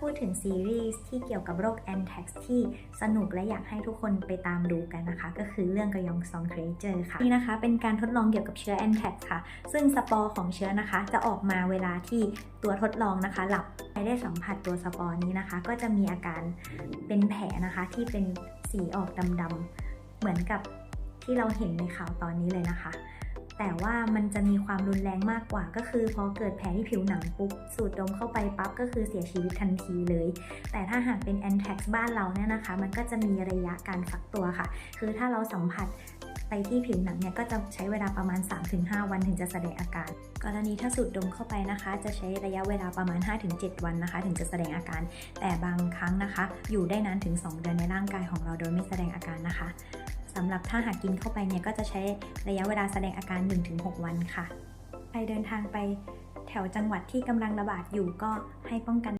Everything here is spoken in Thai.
พูดถึงซีรีส์ที่เกี่ยวกับโรค a n t a x ที่สนุกและอยากให้ทุกคนไปตามดูกันนะคะ ก็คือเรื่องกระยองซองเครเจอร์ค่ะ นี่นะคะเป็นการทดลองเกี่ยวกับเชื้อ a n t a x ค่ะ ซึ่งสปอร์ของเชื้อนะคะ จะออกมาเวลาที่ตัวทดลองนะคะ หลับไม่ได้สัมผัสตัวสปอร์นี้นะคะ ก็จะมีอาการเป็นแผลนะคะที่เป็นสีออกดำๆเหมือนกับที่เราเห็นในข่าวตอนนี้เลยนะคะ แต่ว่ามันจะมีความรุนแรงมากกว่า ก็คือพอเกิดแผลที่ผิวหนังปุ๊บ สูดดมเข้าไปปั๊บก็คือเสียชีวิตทันทีเลย แต่ถ้าหากเป็นแอนแท็กบ้านเราเนี่ยนะคะ มันก็จะมีระยะการฟักตัวค่ะ คือถ้าเราสัมผัสไปที่ผิวหนังเนี่ยก็จะใช้เวลาประมาณ 3-5 วันถึงจะแสดงอาการ กรณีถ้าสูดดมเข้าไปนะคะ จะใช้ระยะเวลาประมาณ 5-7 วันนะคะ ถึงจะแสดงอาการ แต่บางครั้งนะคะ อยู่ได้นานถึง 2 เดือนในร่างกายของเราโดยไม่แสดงอาการนะคะ สำหรับถ้าหากกินเข้าไปเนี่ยก็จะใช้ระยะเวลาแสดงอาการ 1-6 วันค่ะ ใครเดินทางไปแถวจังหวัดที่กำลังระบาดอยู่ก็ให้ป้องกัน